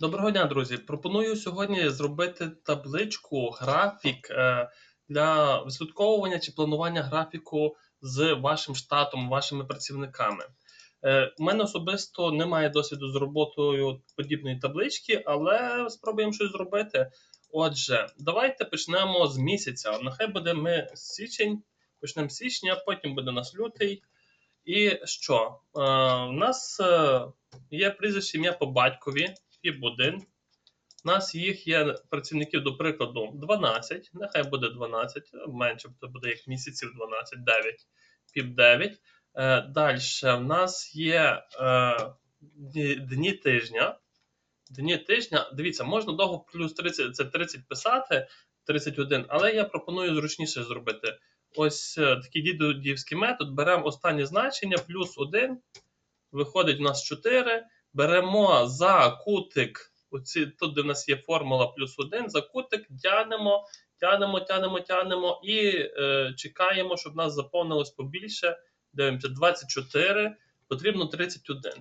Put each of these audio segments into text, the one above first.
Доброго дня, друзі! Пропоную сьогодні зробити табличку, графік е, для вислідковування чи планування графіку з вашим штатом, вашими працівниками. Е, У мене особисто немає досвіду з роботою подібної таблички, але спробуємо щось зробити. Отже, давайте почнемо з місяця. Нехай буде ми січень, почнемо з січня, потім буде нас лютий. І що? Е, У нас є прізвище ім'я по батькові піп 1. У нас їх є працівників, до прикладу, 12. Нехай буде 12, менше то буде як місяців 12, 9, піп 9. Е, Далі в нас є е, дні, тижня. Дні тижня, дивіться, можна довго плюс 30, це 30 писати, 31, але я пропоную зручніше зробити. Ось е, такий дідівський метод. Беремо останнє значення, плюс 1, виходить у нас 4. Беремо за кутик, оці, тут де в нас є формула плюс 1, за кутик тянемо, тянемо, тянемо, тянемо і е, чекаємо, щоб нас заповнилось побільше. Дивимося, 24, потрібно 31.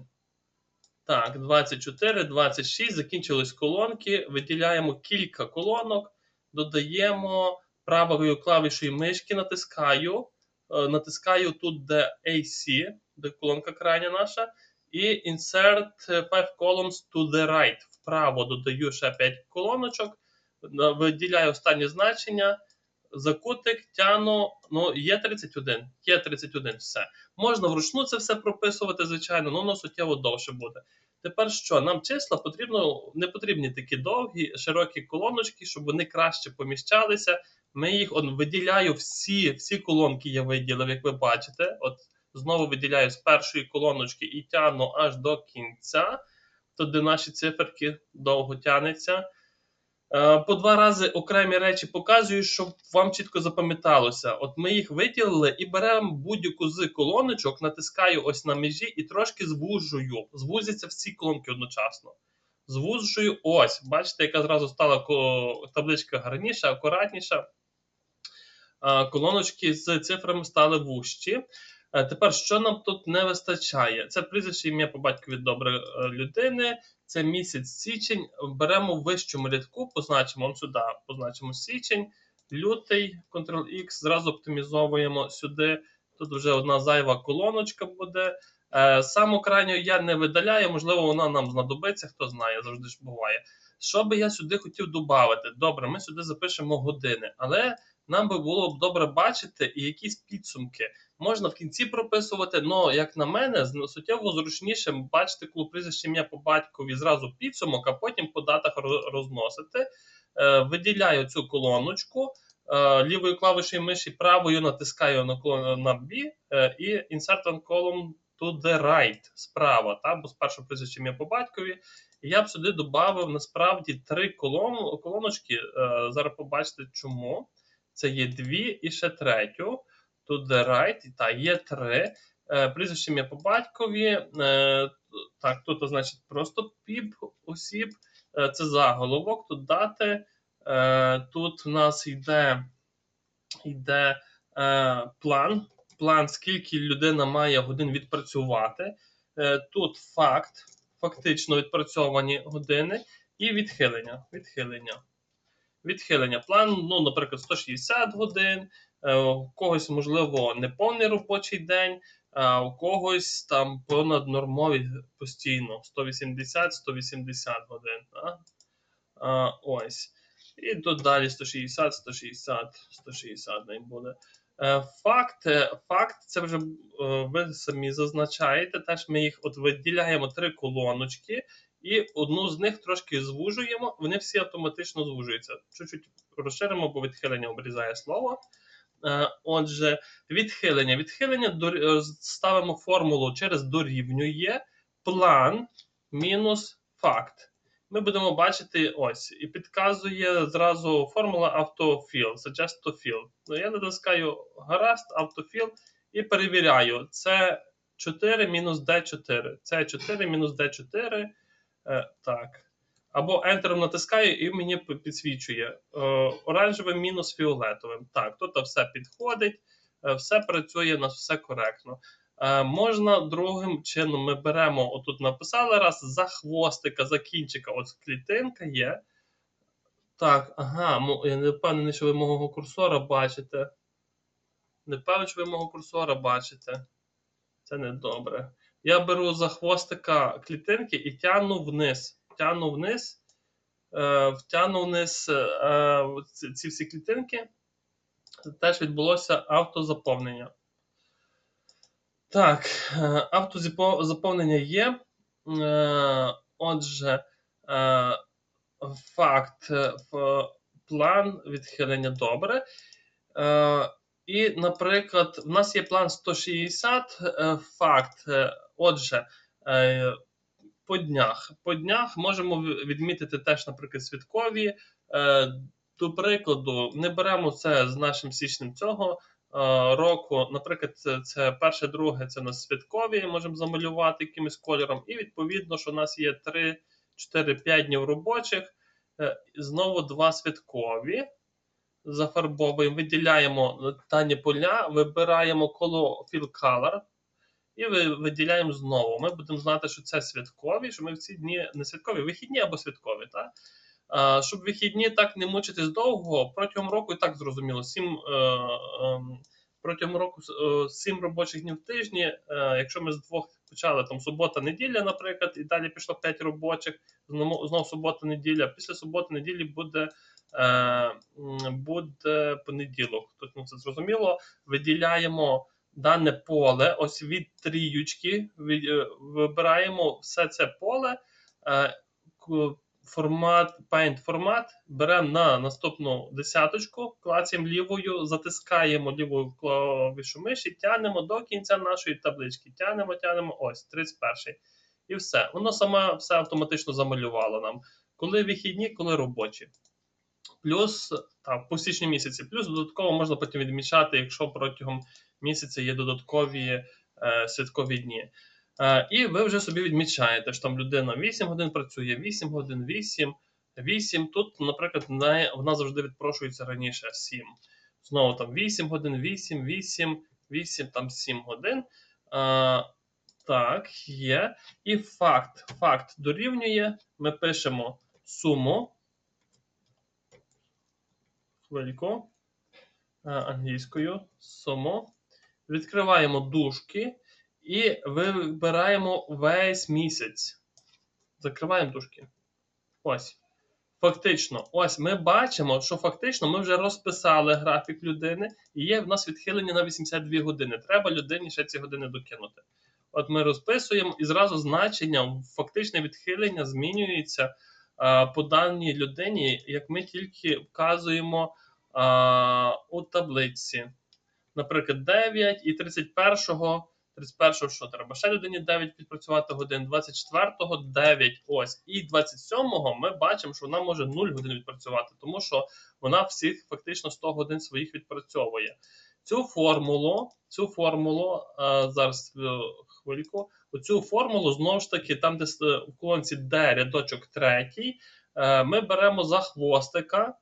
Так, 24, 26, закінчились колонки, виділяємо кілька колонок, додаємо правою клавішою мишки, натискаю, е, натискаю тут, де AC, де колонка крайня наша, і insert 5 columns to the right. Вправо додаю ще 5 колоночок, виділяю останнє значення, закутик, тяну, ну, є 31, є 31, все. Можна вручну це все прописувати, звичайно, ну воно суттєво довше буде. Тепер що? Нам числа потрібно, не потрібні такі довгі, широкі колоночки, щоб вони краще поміщалися. Ми їх он, виділяю всі, всі колонки я виділив, як ви бачите. От знову виділяю з першої колоночки і тягну аж до кінця, де наші циферки довго тянеться. Е, По два рази окремі речі показую, щоб вам чітко запам'яталося. От ми їх виділили і беремо будь-яку з колоночок, натискаю ось на межі і трошки звужую. Звузяться всі колонки одночасно. Звужую ось. Бачите, яка зразу стала табличка гарніша, акуратніша. Е, Колоночки з цифрами стали вужчі. Е, Тепер, що нам тут не вистачає? Це прізвище ім'я по батькові добре е, людини, це місяць січень. Беремо в вищому рядку, позначимо он сюди, позначимо січень, лютий, Ctrl-X, зразу оптимізовуємо сюди. Тут вже одна зайва колоночка буде. Е, Саму крайню я не видаляю, можливо, вона нам знадобиться, хто знає, завжди ж буває. Що би я сюди хотів додати? Добре, ми сюди запишемо години, але нам би було б добре бачити і якісь підсумки. Можна в кінці прописувати, але, як на мене, суттєво зручніше бачити, коли прізвище ім'я по батькові зразу підсумок, а потім по датах розносити. Е, виділяю цю колоночку, е, лівою клавішою миші правою натискаю на, на B е, і insert one column to the right справа, та, бо спершу прізвище ім'я по батькові. Я б сюди додав насправді три колон, колоночки. Зараз побачите чому. Це є дві і ще третю. To the right, та є три. Е, прізвище ім'я по батькові. Е, так, тут значить просто піп осіб. Е, це заголовок, тут дати. Тут в нас йде, йде план. План, скільки людина має годин відпрацювати. Тут факт, фактично відпрацьовані години, і відхилення. Відхилення. Відхилення. План, ну, наприклад, 160 годин. Е, У когось, можливо, неповний робочий день, а у когось там понаднормові постійно 180-180 годин. Так? А, ось. І тут далі 160, 160, 160 не буде. Е, Факт, е, факт, це вже е, ви самі зазначаєте. Теж ми їх от виділяємо три колоночки, і одну з них трошки звужуємо. Вони всі автоматично звужуються. Чуть-чуть розширимо, бо відхилення обрізає слово. Е, Отже, відхилення. Відхилення е, ставимо формулу через дорівнює план мінус факт. Ми будемо бачити ось, і підказує зразу формула автофіл, suggest to fill. Ну, я натискаю гаразд, автофіл і перевіряю. Це 4 мінус D4. Це 4 мінус D4. Е, так. Або Enter натискаю і мені підсвічує е, оранжевим мінус фіолетовим. Так, тут все підходить, е, все працює, у нас все коректно. Можна другим чином ми беремо, отут написали раз, за хвостика, за кінчика, от клітинка є. Так, ага, я не впевнений, що ви мого курсора бачите. Не впевнений, що ви мого курсора бачите. Це не добре. Я беру за хвостика клітинки і тягну вниз. Тягну вниз, е, втягну вниз е, ці, всі клітинки. Теж відбулося автозаповнення. Так, е, автозаповнення є. Отже, факт, план відхилення добре. І, наприклад, в нас є план 160, е, факт. Отже, е, по днях. По днях можемо відмітити теж, наприклад, святкові. Е, До прикладу, не беремо це з нашим січнем цього е, року. Наприклад, це, перше, друге, це у святкові, можемо замалювати якимось кольором. І відповідно, що у нас є 3, 4, 5 днів робочих. Знову два святкові. Зафарбовуємо, виділяємо дані поля, вибираємо коло Fill Color і виділяємо знову. Ми будемо знати, що це святкові, що ми в ці дні не святкові, вихідні або святкові. Так? Щоб вихідні так не мучитись довго, протягом року і так зрозуміло, сім, е, ем, протягом року е, сім робочих днів в тижні. Е, якщо ми з двох почали там субота, неділя, наприклад, і далі пішло 5 робочих, знову, знову субота, неділя. Після суботи, неділі буде, е, буде понеділок. Тут ну, це зрозуміло. Виділяємо дане поле, ось від тріючки, е, вибираємо все це поле. е, Формат, paint формат, беремо на наступну десяточку, клацаємо лівою, затискаємо лівою клавішу миші, тягнемо до кінця нашої таблички. Тягнемо, тягнемо, ось, 31. І все. Воно саме все автоматично замалювало нам. Коли вихідні, коли робочі. Плюс так, по січні місяці. Плюс додатково можна потім відмічати, якщо протягом місяця є додаткові е, святкові дні. Е, і ви вже собі відмічаєте, що там людина 8 годин працює, 8 годин, 8, 8. Тут, наприклад, вона завжди відпрошується раніше 7. Знову там 8 годин, 8, 8, 8, там 7 годин. Е, так, є. І факт. Факт дорівнює. Ми пишемо суму. Хвильку. Англійською суму. Відкриваємо дужки і вибираємо весь місяць. Закриваємо дужки. Ось. Фактично, ось ми бачимо, що фактично ми вже розписали графік людини, і є в нас відхилення на 82 години. Треба людині ще ці години докинути. От ми розписуємо, і зразу значення, фактичне відхилення змінюється а, по даній людині, як ми тільки вказуємо а, у таблиці. Наприклад, 9 і 31-го. 31-го що треба? Ще людині 9 відпрацювати годин, 24-го 9. Ось. І 27-го ми бачимо, що вона може 0 годин відпрацювати, тому що вона всіх фактично 100 годин своїх відпрацьовує. Цю формулу, цю формулу, а, зараз е, хвильку, оцю формулу знову ж таки, там, де в колонці D рядочок третій, е, ми беремо за хвостика,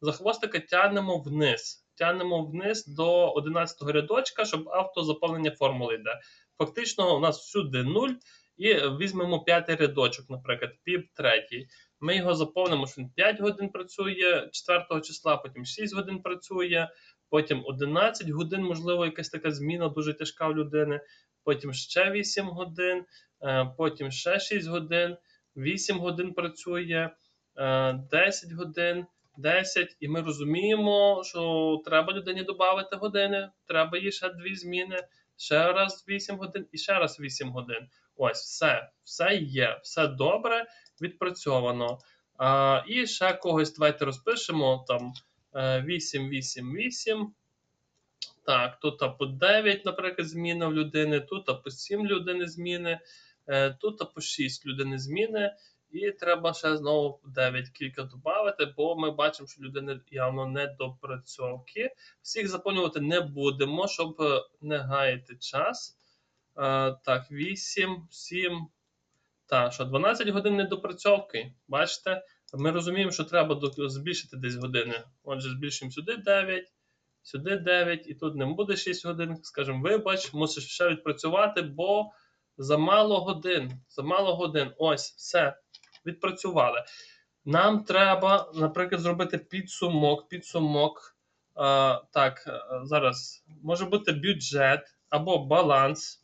за хвостика тягнемо вниз. Тягнемо вниз до 11-го рядочка, щоб автозаповнення формули йде. Фактично, у нас всюди 0, і візьмемо п'ятий рядочок, наприклад, пів третій. Ми його заповнимо, що він 5 годин працює 4 числа, потім 6 годин працює, потім 11 годин, можливо, якась така зміна дуже тяжка в людини, потім ще 8 годин, е, потім ще 6 годин, 8 годин працює, е, 10 годин. 10, і ми розуміємо, що треба людині додати години, треба їй ще дві зміни, ще раз 8 годин і ще раз 8 годин. Ось, все, все є, все добре, відпрацьовано. А, і ще когось давайте розпишемо там е, 8, 8, 8. Так, тут по 9, наприклад, зміна в людини, тут по 7 людини зміни, е, тут по 6 людини зміни. І треба ще знову 9 кілька додати, бо ми бачимо, що людини явно недопрацьовки. Всіх заповнювати не будемо, щоб е, не гаяти час. Е, так, 8, 7. Так, що 12 годин недопрацьовки. Бачите? Ми розуміємо, що треба збільшити десь години. Отже, збільшуємо сюди 9, сюди 9, і тут не буде 6 годин. Скажемо, вибач, мусиш ще відпрацювати, бо замало годин. Замало годин. Ось, все. Відпрацювали. Нам треба, наприклад, зробити підсумок. Підсумок. А, так, е, зараз може бути бюджет або баланс.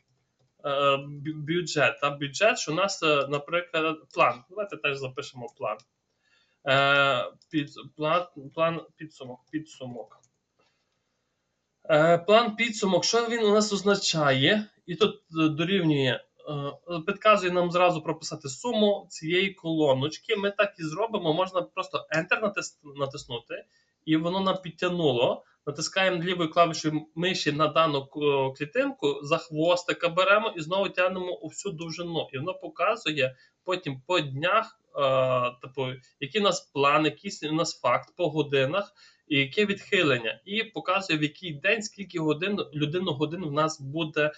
е, Бюджет. А бюджет, що у нас, е, наприклад, план. Давайте теж запишемо план. Е, під, план, план підсумок. Підсумок. План підсумок, що він у нас означає? І тут е, дорівнює, е, підказує нам зразу прописати суму цієї колоночки. Ми так і зробимо. Можна просто Enter натис- натиснути, і воно нам підтягнуло. Натискаємо лівою клавішою миші на дану клітинку, за хвостика беремо і знову тягнемо у всю довжину. І воно показує потім по днях, е, типу, який у нас план, який у нас факт по годинах і яке відхилення, і показує, в який день, скільки годин людину годин в нас буде е,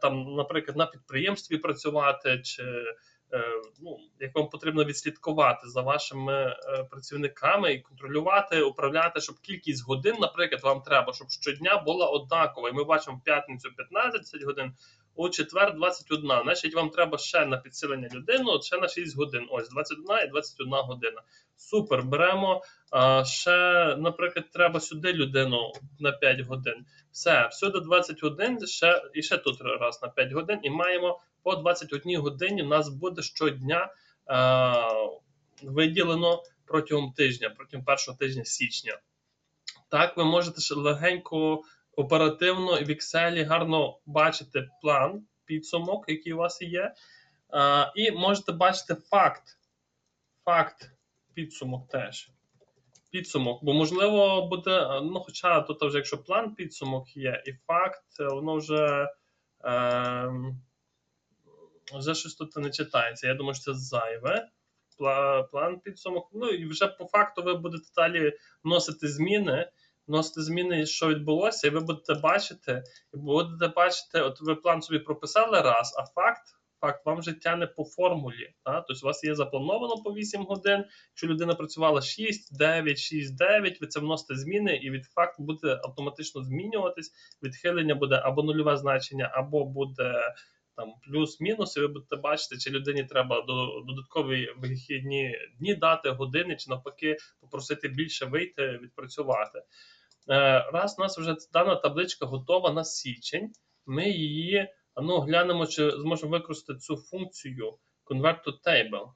там, наприклад, на підприємстві працювати, чи е, ну, як вам потрібно відслідкувати за вашими е, працівниками і контролювати, управляти, щоб кількість годин, наприклад, вам треба, щоб щодня була однакова. І ми бачимо п'ятницю 15 годин. У четвер 21. Значить, вам треба ще на підсилення людину, ще на 6 годин. Ось 21 і 21 година. Супер. Беремо а, ще, наприклад, треба сюди людину на 5 годин. Все, всюди 21, ще, і ще тут раз на 5 годин, і маємо по 21 годині. У нас буде щодня а, виділено протягом тижня, протягом першого тижня січня. Так, ви можете ще легенько, оперативно в Excel гарно бачити план, підсумок, який у вас є. І можете бачити факт. Факт, підсумок теж підсумок, бо можливо буде, ну хоча тут вже якщо план підсумок є, і факт, воно вже, е, вже щось тут не читається. Я думаю, що це зайве. План підсумок. Ну і вже по факту ви будете далі вносити зміни, вносити зміни, що відбулося, і ви будете бачити, і будете бачити, от ви план собі прописали раз, а факт. Факт вам вже тягне по формулі. Та? Тобто у вас є заплановано по 8 годин, Якщо людина працювала 6, 9, 6, 9, ви це вносите зміни, і від факт буде автоматично змінюватись. Відхилення буде або нульове значення, або буде там плюс-мінус, і ви будете бачити, чи людині треба до- додаткові вихідні дні дати, години, чи навпаки попросити більше вийти, відпрацювати. Е, Раз у нас вже дана табличка готова на січень, ми її ну, глянемо, чи зможемо використати цю функцію Convert to Table.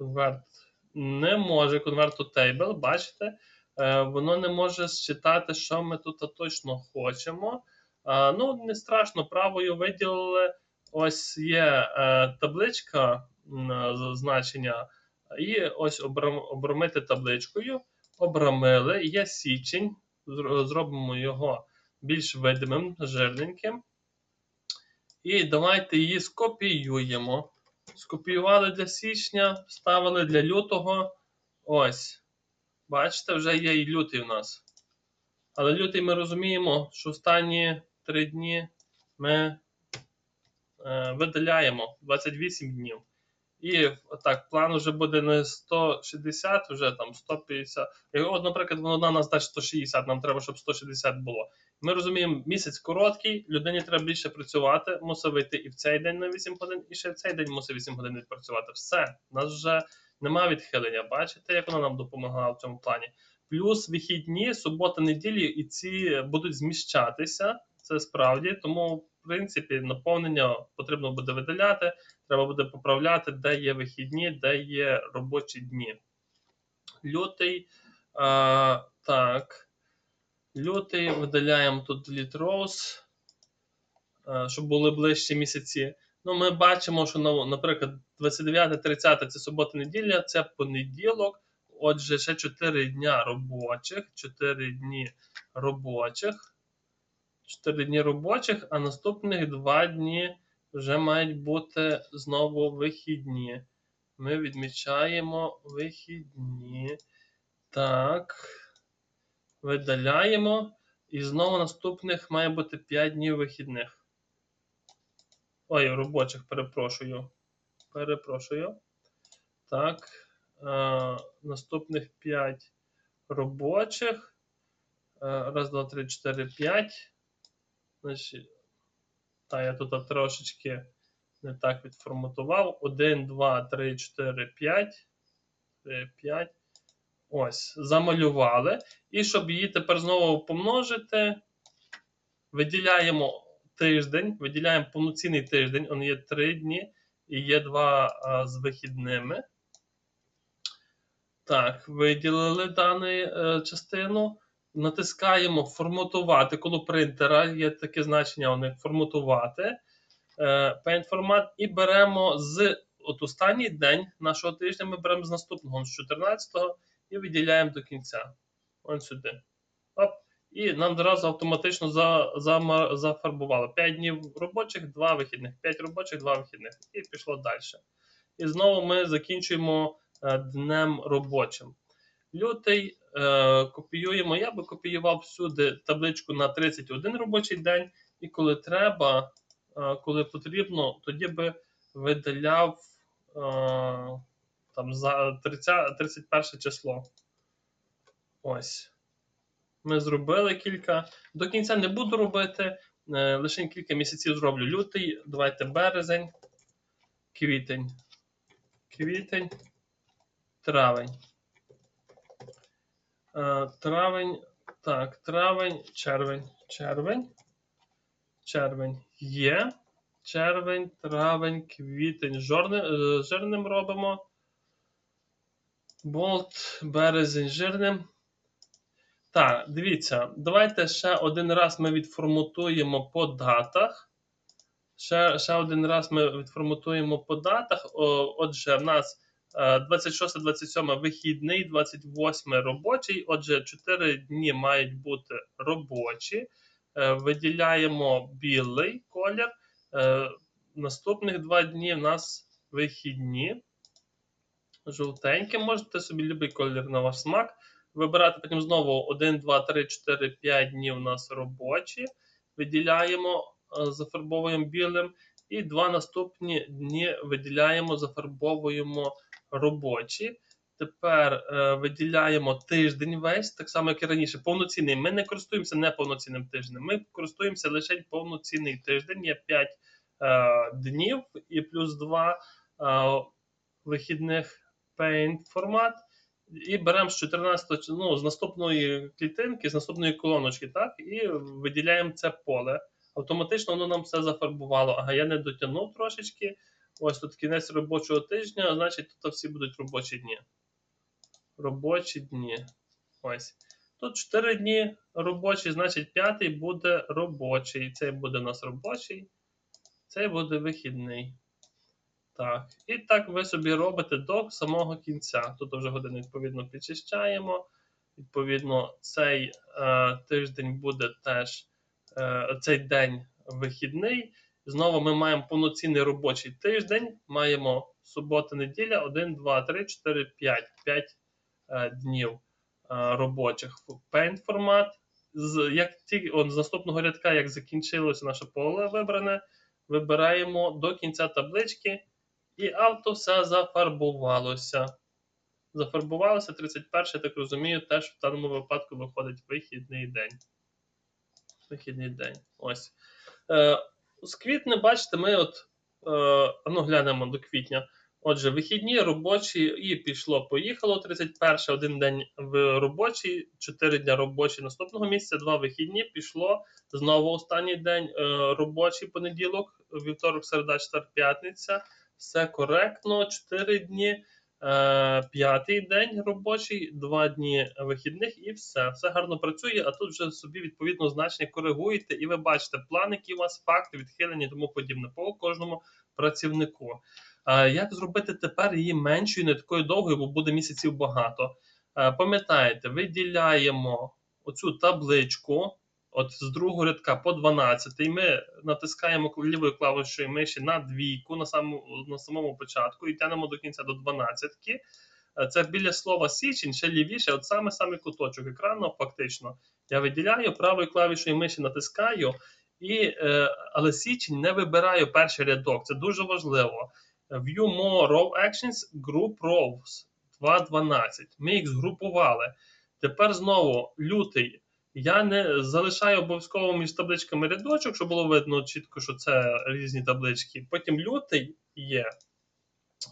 Convert не може Convert to Table, бачите, е, воно не може считати, що ми тут точно хочемо. Е, ну, не страшно, правою виділили. Ось є табличка значення, і ось обрам, обрамити табличкою. Обрамили, є січень, зробимо його більш видимим, жирненьким. І давайте її скопіюємо. Скопіювали для січня, вставили для лютого. Ось. Бачите, вже є і лютий у нас. Але лютий ми розуміємо, що останні 3 дні ми е, видаляємо 28 днів. І так, план вже буде не 160, вже там 150. І от, наприклад, вона нас дасть 160, нам треба, щоб 160 було. Ми розуміємо, місяць короткий, людині треба більше працювати, мусить вийти і в цей день на 8 годин, і ще в цей день мусить 8 годин відпрацювати. Все, у нас вже немає відхилення. Бачите, як вона нам допомагала в цьому плані. Плюс вихідні, субота, неділі, і ці будуть зміщатися. Це справді, тому, в принципі, наповнення потрібно буде видаляти, треба буде поправляти, де є вихідні, де є робочі дні. Лютий. А, так. Лютий видаляємо тут Delete Rows, щоб були ближчі місяці. Ну, ми бачимо, що, ну, наприклад, 29-30 це субота-неділя, це понеділок. Отже, ще 4 дня робочих, 4 дні робочих, 4 дні робочих, а наступних 2 дні вже мають бути знову вихідні. Ми відмічаємо вихідні. Так. Видаляємо. І знову наступних має бути 5 днів вихідних. Ой, робочих, перепрошую. Перепрошую. Так. Е, наступних 5 робочих. Раз, два, три, чотири, п'ять. Значить, та я тут трошечки не так відформатував. 1, 2, 3, 4, 5. 3, 5. Ось, замалювали. І щоб її тепер знову помножити, виділяємо тиждень, виділяємо повноцінний тиждень, он є 3 дні і є 2 з вихідними. Так, виділили дану е, частину. Натискаємо форматувати. Коло принтера є таке значення, у них форматувати. Е, Paint формат і беремо з от останній день нашого тижня. Ми беремо з наступного з 14-го і виділяємо до кінця. Ось сюди. Оп. І нам одразу автоматично за, за, зафарбувало 5 днів робочих, 2 вихідних, 5 робочих, 2 вихідних. І пішло далі. І знову ми закінчуємо е, днем робочим. Лютий е, копіюємо. Я би копіював всюди табличку на 31 робочий день, і коли треба, е, коли потрібно, тоді би видаляв е, там за 30, 31 число. Ось. Ми зробили кілька. До кінця не буду робити. Лише кілька місяців зроблю. Лютий, давайте березень, квітень. Квітень, травень. Е, Травень. Так, травень, червень, червень. Червень є. Червень, травень, квітень. Жорни, е, жирним робимо. Болт, березень жирним. Так, дивіться, давайте ще один раз ми відформатуємо по датах. Ще, ще один раз ми відформатуємо по датах. Отже, в нас 26-27 вихідний, 28 робочий. Отже, 4 дні мають бути робочі. Е, Виділяємо білий колір. Е, Наступних 2 дні в нас вихідні. Жовтенькі, можете собі любий колір на ваш смак. Вибирати потім знову 1, 2, 3, 4, 5 днів у нас робочі. Виділяємо, е, зафарбовуємо білим. І два наступні дні виділяємо, зафарбовуємо робочі. Тепер е, виділяємо тиждень весь, так само, як і раніше, повноцінний. Ми не користуємося неповноцінним тижнем. Ми користуємося лише повноцінний тиждень. Є 5 е, днів і плюс 2 е, вихідних paint формат. І беремо з 14 ну, з наступної клітинки, з наступної колоночки, так, і виділяємо це поле. Автоматично воно нам все зафарбувало. Ага, я не дотягнув трошечки. Ось тут кінець робочого тижня, значить, тут всі будуть робочі дні. Робочі дні. Ось. Тут 4 дні робочі, значить, п'ятий буде робочий. Цей буде у нас робочий, цей буде вихідний. Так. І так ви собі робите до самого кінця. Тут вже години, відповідно, підчищаємо. Відповідно, цей е, тиждень буде теж цей день вихідний. Знову ми маємо повноцінний робочий тиждень. Маємо субота, неділя, 1, 2, 3, 4, 5. 5 е, днів е, робочих Paint формат. З, як тільки от, з наступного рядка, як закінчилося наше поле вибране, вибираємо до кінця таблички, і авто все зафарбувалося. Зафарбувалося 31, я так розумію, теж в даному випадку виходить вихідний день. Вихідний день. Ось. Е, з квітня, бачите, ми от е, ну, глянемо до квітня. Отже, вихідні, робочі, і пішло-поїхало. 31 один день в робочий, 4 дня робочі наступного місяця, 2 вихідні, пішло. Знову останній день е, робочий понеділок, вівторок, середа, четвер, п'ятниця. Все коректно, 4 дні. Е, П'ятий день робочий, два дні вихідних, і все. Все гарно працює, а тут вже собі відповідно значення коригуєте, і ви бачите план, які у вас факти, відхилені і тому подібне по кожному працівнику. Як зробити тепер її меншою, не такою довгою, бо буде місяців багато? Е, Пам'ятаєте, виділяємо оцю табличку. От з другого рядка по 12 ми натискаємо лівою клавішою миші на двійку на самому, на самому початку і тянемо до кінця до 12. Це біля слова січень, ще лівіше, от саме саме куточок екрану, фактично. Я виділяю правою клавішою миші натискаю, і, е, але січень не вибираю перший рядок. Це дуже важливо. View more row actions, group rows 2.12. Ми їх згрупували. Тепер знову лютий. Я не залишаю обов'язково між табличками рядочок, щоб було видно чітко, що це різні таблички. Потім лютий є.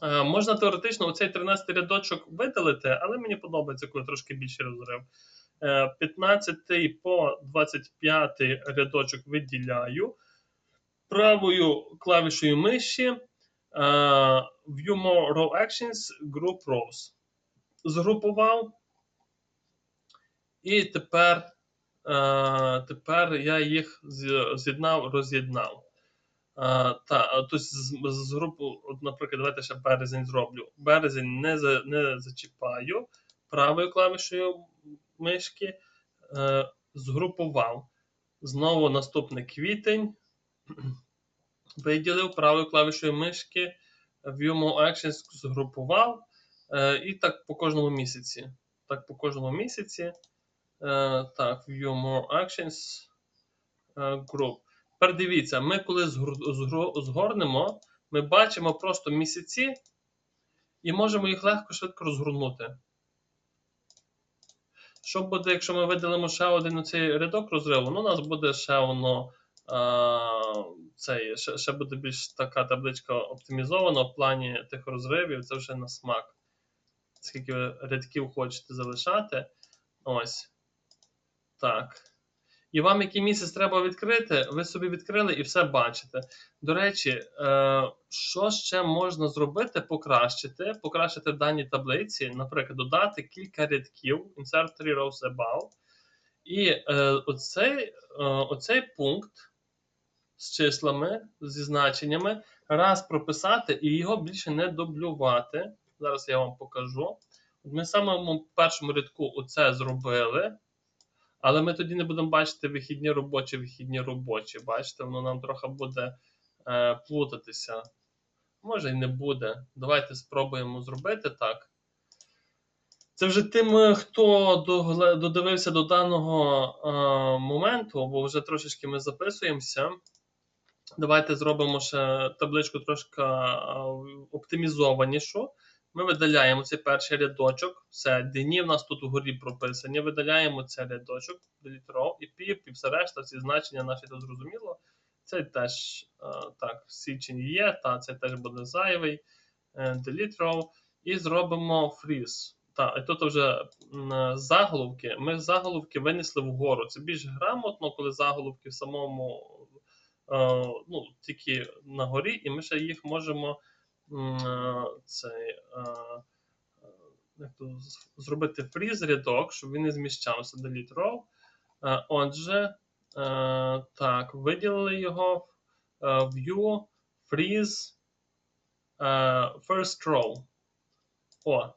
Е, Можна теоретично оцей 13 рядочок видалити, але мені подобається, коли трошки більший розрив. Е, 15 по 25 рядочок виділяю. Правою клавішою миші е, View More Row Actions, Group Rows. Згрупував. І тепер, е, тепер я їх з'єднав, роз'єднав. Та, тобто з, групу, от, наприклад, давайте ще березень зроблю. Березень не, за, не зачіпаю правою клавішою мишки, е, згрупував. Знову наступний квітень. Виділив правою клавішою мишки, View More Actions згрупував. Е, і так по кожному місяці. Так, по кожному місяці. Е, так, View More Actions е, Group. Тепер дивіться, ми коли згорнемо, ми бачимо просто місяці і можемо їх легко швидко розгорнути. Що буде, якщо ми видалимо ще один оцей рядок розриву? Ну, у нас буде ще воно. А, цей, ще, ще буде більш така табличка оптимізована в плані тих розривів, це вже на смак. Скільки рядків хочете залишати. Ось. Так. І вам який місяць треба відкрити, ви собі відкрили і все бачите. До речі, е, що ще можна зробити, покращити, покращити в даній таблиці, наприклад, додати кілька рядків, insert three rows above. І е, оцей, е, оцей пункт з числами, зі значеннями, раз прописати і його більше не дублювати. Зараз я вам покажу. Ми в самому першому рядку оце зробили. Але ми тоді не будемо бачити вихідні робочі, вихідні робочі. Бачите, воно нам трохи буде е, плутатися. Може і не буде. Давайте спробуємо зробити так. Це вже тим, е, хто додивився до даного е, моменту, бо вже трошечки ми записуємося. Давайте зробимо ще табличку трошки е, оптимізованішу. Ми видаляємо цей перший рядочок. Все, дні в нас тут угорі прописані. Видаляємо цей рядочок, delete і піп, і все решта, всі значення наші тут зрозуміло. Цей теж е, так, січень є, та цей теж буде зайвий. Е, delete row. І зробимо freeze. Та, і тут вже заголовки. Ми заголовки винесли вгору. Це більш грамотно, коли заголовки в самому е, ну, тільки на горі, і ми ще їх можемо е, цей, е, е, як то, зробити фріз рядок, щоб він не зміщався delete row. Е, Отже, е, так, виділили його е, view, freeze, е, first row. О.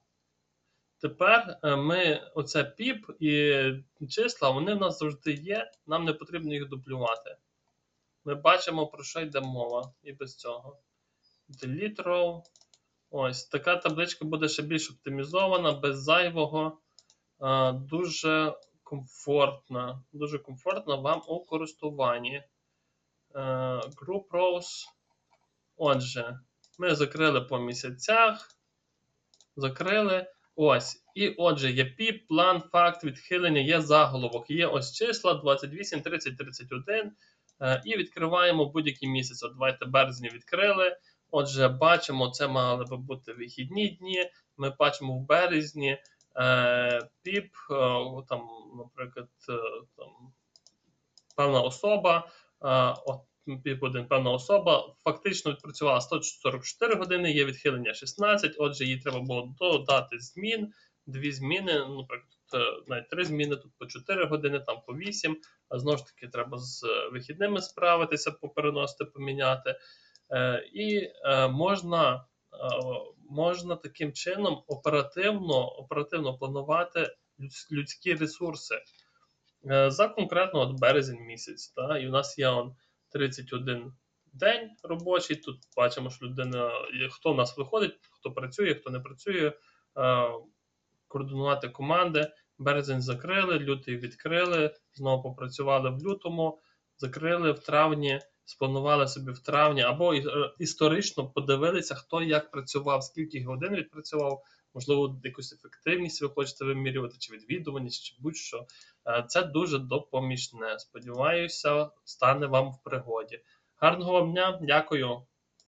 Тепер е, ми оце піп і числа, вони в нас завжди є, нам не потрібно їх дублювати. Ми бачимо, про що йде мова, і без цього. Delete row. Ось така табличка буде ще більш оптимізована, без зайвого. Е, Дуже комфортна. Дуже комфортна вам у користуванні. Е, Group rows. Отже, ми закрили по місяцях. Закрили. Ось. І отже, є піп, план, факт, відхилення, є заголовок. Є ось числа 28, 30, 31. Е, І відкриваємо будь-який місяць. От давайте березні відкрили. Отже, бачимо, це мали би бути вихідні дні. Ми бачимо в березні е, піп, е, там, наприклад, е, там, певна особа. Е, от, піп один певна особа фактично відпрацювала 144 години, є відхилення 16. Отже, їй треба було додати змін, дві зміни, наприклад, е, навіть три зміни, тут по 4 години, там по 8. А знову ж таки, треба з вихідними справитися, попереносити, поміняти. Е, І е, можна, е, можна таким чином оперативно, оперативно планувати людські ресурси. За конкретно от березень місяць. Та, і у нас є он 31 день робочий. Тут бачимо, що людина, хто в нас виходить, хто працює, хто не працює, координувати команди. Березень закрили, лютий відкрили, знову попрацювали в лютому, закрили в травні, спланували собі в травні, або е, історично подивилися, хто як працював, скільки годин відпрацював, можливо, якусь ефективність ви хочете вимірювати, чи відвідуваність, чи будь-що. Е, Це дуже допоміжне. Сподіваюся, стане вам в пригоді. Гарного вам дня, дякую.